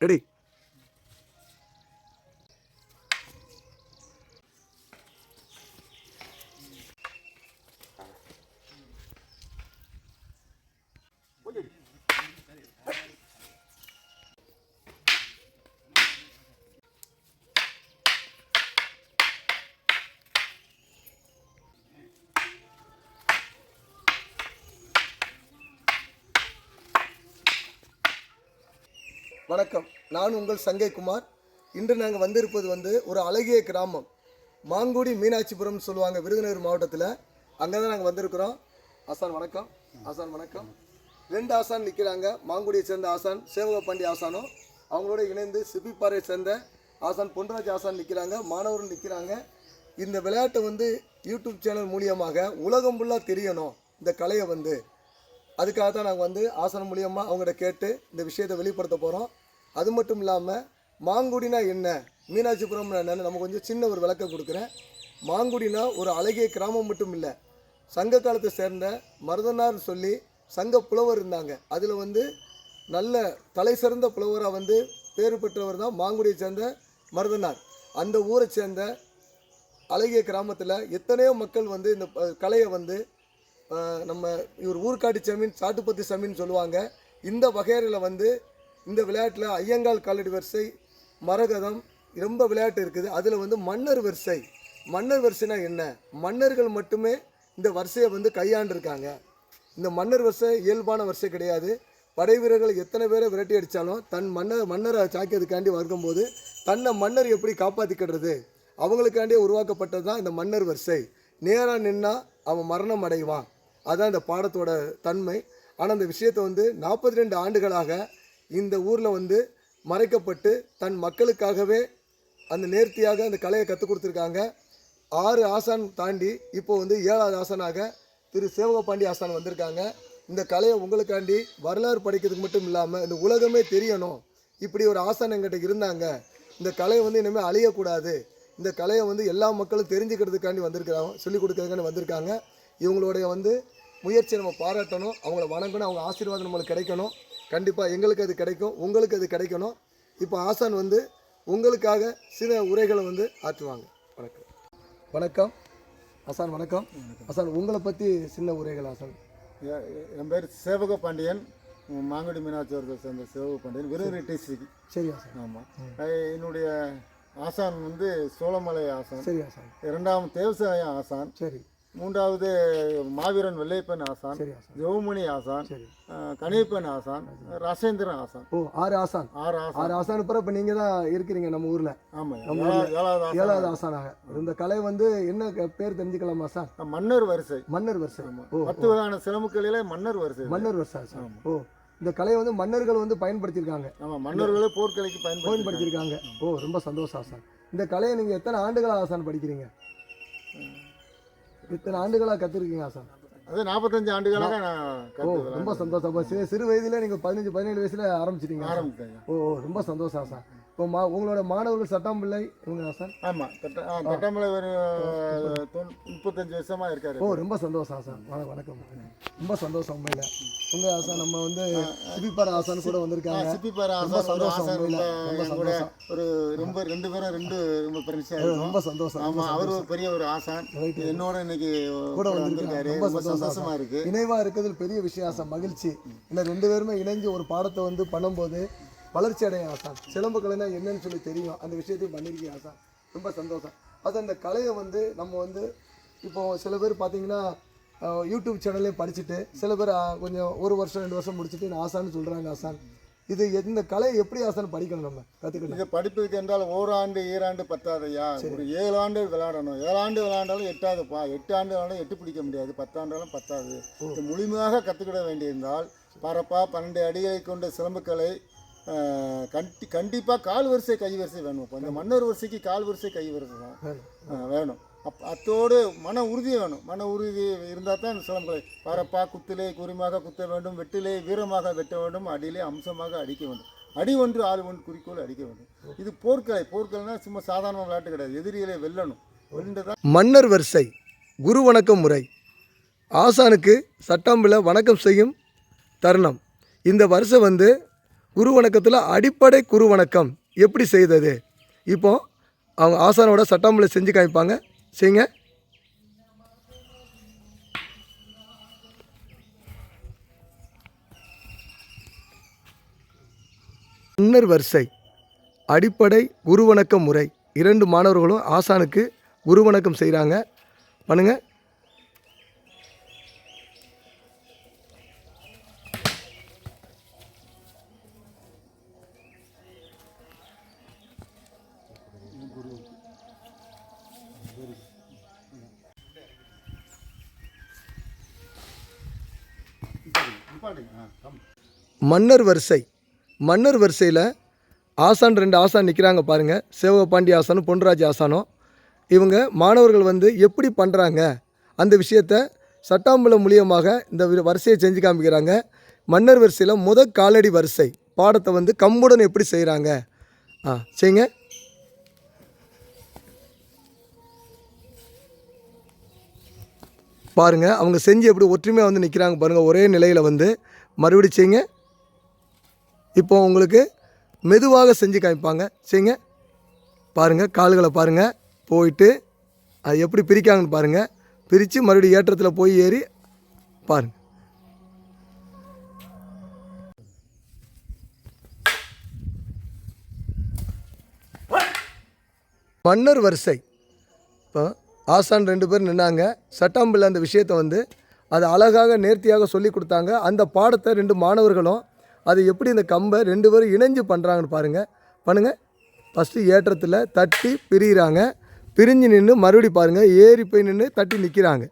Ready வணக்கம். நான் உங்கள் சங்கை குமார் இன்று நாங்கள் வந்திருப்பது வந்து ஒரு அழகிய கிராமம். மாங்குடி மீனாட்சிபுரம்னு சொல்லுவாங்க விருதுநகர் மாவட்டத்தில். அங்கே தான் நாங்கள் வந்திருக்கிறோம். ஆசான் வணக்கம். ஆசான் வணக்கம். ரெண்டு ஆசான் நிற்கிறாங்க மாங்குடியை சேர்ந்த ஆசான் சேவகப்பாண்டி ஆசானும் அவங்களோட இணைந்து சிப்பிப்பாறையை சேர்ந்த ஆசான் பொன்ராஜ் ஆசான் நிற்கிறாங்க மாணவரும் நிற்கிறாங்க இந்த விளையாட்டை வந்து யூடியூப் சேனல் மூலியமாக உலகம் ஃபுல்லாக தெரியணும் இந்த கலையை வந்து. அதுக்காக தான் நாங்கள் வந்து ஆசனம் மூலியமாக அவங்கள்ட்ட கேட்டு இந்த விஷயத்தை வெளிப்படுத்த போகிறோம் அது மட்டும் இல்லாமல் மாங்குடினா என்ன? மீனாட்சிபுரம்னா என்னன்னு நம்ம கொஞ்சம் சின்ன ஒரு விளக்கம் கொடுக்குறேன். மாங்குடினா ஒரு அழகிய கிராமம் மட்டும் இல்லை சங்க காலத்தை சேர்ந்த மருதனார்னு சொல்லி சங்க புலவர் இருந்தாங்க. அதில் வந்து நல்ல தலை சிறந்த புலவராக வந்து பேர் பெற்றவர் தான் மாங்குடியை சேர்ந்த மருதனார். அந்த ஊரை சேர்ந்த அழகிய கிராமத்தில் எத்தனையோ மக்கள் வந்து இந்த கலையை வந்து நம்ம இவர் ஊர்காட்டு சமீன் சாட்டுப்பத்தி சமீன் சொல்லுவாங்க. இந்த வகையறையில் வந்து இந்த விளையாட்டில் ஐயங்கால் காலடி வரிசை மரகதம் ரொம்ப விளையாட்டு இருக்குது. அதில் வந்து மன்னர் வரிசை. மன்னர் வரிசைனா என்ன? மன்னர்கள் மட்டுமே இந்த வரிசையை வந்து கையாண்டிருக்காங்க. இந்த மன்னர் வரிசை இயல்பான வரிசை கிடையாது. படை வீரர்கள் எத்தனை பேரை விரட்டி அடித்தாலும் தன் மன்னர் மன்னரை சாக்கியதுக்காண்டி வரும்போது தன்னை மன்னர் எப்படி காப்பாற்றிக்கிறது அவங்களுக்காண்டியே உருவாக்கப்பட்டது தான் இந்த மன்னர் வரிசை. நேராக நின்னா அவன் மரணம் அடைவான். அதுதான் இந்த பாடத்தோட தன்மை. ஆனால் அந்த விஷயத்தை வந்து நாற்பத்தி ரெண்டு ஆண்டுகளாக இந்த ஊரில் வந்து மறைக்கப்பட்டு தன் மக்களுக்காகவே அந்த நேர்த்தியாக அந்த கலையை கற்றுக் கொடுத்துருக்காங்க. ஆறு ஆசான் தாண்டி இப்போ வந்து ஏழாவது ஆசானாக திரு சேவகபாண்டி ஆசான் வந்திருக்காங்க. இந்த கலையை உங்களுக்காண்டி வரலாறு படிக்கிறதுக்கு மட்டும் இல்லாமல் இந்த உலகமே தெரியணும். இப்படி ஒரு ஆசான் எங்கிட்ட இருந்தாங்க. இந்த கலையை வந்து இனிமேல் அழியக்கூடாது. இந்த கலையை வந்து எல்லா மக்களும் தெரிஞ்சுக்கிறதுக்காண்டி வந்திருக்கிறாங்க சொல்லிக் கொடுக்கறதுக்காண்டி வந்திருக்காங்க. இவங்களுடைய வந்து முயற்சியை நம்ம பாராட்டணும் அவங்கள வணங்கணும் அவங்க ஆசீர்வாதம் நம்மளுக்கு கிடைக்கணும். கண்டிப்பாக எங்களுக்கு அது கிடைக்கும் உங்களுக்கு அது கிடைக்கணும். இப்போ ஆசான் வந்து உங்களுக்காக சில உரைகளை வந்து ஆற்றுவாங்க. வணக்கம். வணக்கம். ஆசான் வணக்கம். ஆசான் உங்களை பற்றி சின்ன உரைகள் ஆசான். என் பேர் சேவக பாண்டியன். மாங்குடி மீனாட்சி அவர்கள் சேர்ந்த சேவக பாண்டியன் விருதுநகர் டிஸ்ட்ரிக்ட் சரி ஆசான். ஆமாம் என்னுடைய ஆசான் வந்து சோழமலை ஆசான். சரி ஆசான். இரண்டாம் தேவசாய ஆசான். சரி. மூன்றாவது மாவீரன் வெள்ளைப்பன் ஆசான் சரி ஜெவமணி ஆசான் சரி. அஹ், கணியப்பன் ஆசான் ராசேந்திரன் ஆசான். ஓ ஆறு ஆசான். ஆறு ஆசான். ஆறு ஆசான் பிறகு இப்போ நீங்கள் தான் இருக்கிறீங்க நம்ம ஊரில். ஆமாம் நம்ம ஏழாவது ஏழாவது ஆசான் ஏழாவது ஆசானாக. இந்த கலை வந்து என்ன பேர் தெரிஞ்சுக்கலாமா ஆசான்? மன்னர் வரிசை. மன்னர் வரிசை. பத்து வகையான சிலம்புக்களிலே மன்னர் வரிசை மன்னர் வரிசை ஓ இந்த கலையை வந்து மன்னர்கள் வந்து பயன்படுத்தியிருக்காங்க. ஆமாம் மன்னர்களே போர்க்கலைக்கு பயன்படுத்தி பயன்படுத்தியிருக்காங்க. ஓ ரொம்ப சந்தோஷம் ஆசான். இந்த கலையை நீங்கள் எத்தனை ஆண்டுகளா ஆசான் படிக்கிறீங்க? இத்தனை ஆண்டுகளாக கற்றுருக்கீங்க ஆசான் அது நாற்பத்தஞ்சு ஆண்டுகளாக நான் ஓ ரொம்ப சந்தோஷம். சிறு வயதில் நீங்கள் பதினஞ்சு பதினேழு வயசுல ஆரம்பிச்சிட்டீங்க ஆசான். ஆரம்பித்தேங்க ஓ ரொம்ப சந்தோஷம் ஆசான் இப்போ மா உங்களோட மாணவர்கள் சட்டம் பிள்ளை இவங்க ஆசான் ஆமாம் தட்டாமலை ஒரு முப்பத்தஞ்சு வருஷமா இருக்காரு. ஓ ரொம்ப சந்தோஷம் ஆசான். வணக்கம் வணக்கம். ரொம்ப சந்தோஷம் உண்மையில். உங்கள் ஆசான் நம்ம வந்து சிபிப்பார ஆசான் கூட வந்திருக்காங்க. சிப்பிப்பாறை ரொம்ப ஆசான் சந்தோஷம். ரொம்ப சந்தோஷம். ஒரு ரொம்ப ரெண்டு பேரும் ரெண்டு ரொம்ப இருக்கும் ரொம்ப சந்தோஷம் ஆமாம் அவர். ஒரு பெரிய ஒரு ஆசான். என்னோட இன்னைக்கு கூட வந்திருக்காரு. ரொம்ப சந்தோஷம் சந்தோஷமா ஆசான். இருக்கு. இணைவா இருக்கிறது பெரிய விஷயம் ஆசான். மகிழ்ச்சி. இன்னும் ரெண்டு பேருமே இணைஞ்சு ஒரு பாடத்தை வந்து பண்ணும்போது வளர்ச்சி அடையும் ஆசான். சிலம்பு கலைனா என்னன்னு சொல்லி தெரியும். அந்த விஷயத்தையும் பண்ணியிருக்கீங்க ஆசான். ரொம்ப சந்தோஷம். அது அந்த கலையை வந்து நம்ம வந்து இப்போ சில பேர் பார்த்தீங்கன்னா யூடியூப் சேனல்லையும் படிச்சுட்டு சில பேர் கொஞ்சம் ஒரு வருஷம் ரெண்டு வருஷம் முடிச்சுட்டு நான் ஆசான்னு சொல்கிறாங்க ஆசான். இது இந்த கலையை எப்படி ஆசான் படிக்கணும் நம்ம? கற்றுக்கணும் இது படிப்புக்கு என்றால் ஓராண்டு ஈராண்டு பத்தாதையா? ஒரு ஏழு ஆண்டு விளையாடணும். ஏழு ஆண்டு விளையாண்டாலும் எட்டாதுப்பா எட்டு ஆண்டு விளையாண்டாலும் எட்டு பிடிக்க முடியாது. பத்தாண்டாலும் பத்தாது. முழுமையாக கற்றுக்கிட வேண்டியிருந்தால் பரப்பா பன்னெண்டு அடிகளை கொண்ட சிலம்பக்கலை கண்டி கண்டிப்பாக கால் வரிசை கை வரிசை வேணும். இப்போ இந்த மன்னர் வரிசைக்கு கால் வரிசை கை வரிசை தான். வேணும். அப் அத்தோடு மன உறுதி வேணும். மன உறுதி இருந்தால் தான் இந்த சிலம்பக்கலை பரப்பா குத்திலே குறிமாக குத்த வேண்டும். வெட்டிலே வீரமாக வெட்ட வேண்டும். அடியிலே அம்சமாக அடிக்க வேண்டும். அடி ஒன்று ஆள் ஒன்று குறிக்கோள் அடிக்க வேண்டும். இது போர்க்கலை போர்க்கலைனா சும்மா சாதாரண விளையாட்டு கிடையாது. எதிரிகளை வெல்லணும். மன்னர் வரிசை குரு வணக்கம் முறை. ஆசானுக்கு சட்டாம்பில் வணக்கம் செய்யும் தருணம். இந்த வரிசை வந்து குரு வணக்கத்தில் அடிப்படை குரு வணக்கம் எப்படி செய்தது? இப்போ அவங்க ஆசானோட சட்டாம்பில் செஞ்சு காமிப்பாங்க. செய்யுங்க முன்னர் வரிசை. அடிப்படை குருவணக்கம் முறை. இரண்டு மாணவர்களும் ஆசானுக்கு குரு வணக்கம் செய்கிறாங்க பண்ணுங்கள் மன்னர் வரிசை. மன்னர் வரிசையில் ஆசான் ரெண்டு ஆசான் நிற்கிறாங்க பாருங்கள் சிவபாண்டி ஆசானும் பொன்ராஜ் ஆசானும். இவங்க மாணவர்கள் வந்து எப்படி பண்ணுறாங்க அந்த விஷயத்த சட்டாம்பலம் மூலியமாக இந்த வரிசையை செஞ்சு காமிக்கிறாங்க. மன்னர் வரிசையில் முத காலடி வரிசை. பாடத்தை வந்து கம்புடன் எப்படி செய்கிறாங்க ஆ சரிங்க பாருங்கள் அவங்க செஞ்சு எப்படி ஒற்றுமையாக வந்து நிற்கிறாங்க பாருங்கள் ஒரே நிலையில் வந்து மறுபடியும் செய்யுங்க. இப்போ உங்களுக்கு மெதுவாக செஞ்சு காமிப்பாங்க. செய்யுங்க. பாருங்கள் கால்களை பாருங்கள் போயிட்டு அது எப்படி பிரிக்காங்கன்னு பாருங்கள் பிரித்து மறுபடியும் ஏற்றத்தில் போய் ஏறி பாருங்கள் மன்னர் வரிசை. இப்போ ஆசான் ரெண்டு பேர் நின்னாங்க. சட்டாம்பில் அந்த விஷயத்தை வந்து அதை அழகாக நேர்த்தியாக சொல்லி கொடுத்தாங்க. அந்த பாடத்தை ரெண்டு மாணவர்களும் அது எப்படி இந்த கம்பை ரெண்டு பேரும் இணைஞ்சு பண்ணுறாங்கன்னு பாருங்கள் பண்ணுங்கள் ஃபஸ்ட்டு ஏற்றத்தில் தட்டி பிரிகிறாங்க பிரிஞ்சு நின்று மறுபடி பாருங்கள் ஏறி போய் நின்று தட்டி நிற்கிறாங்க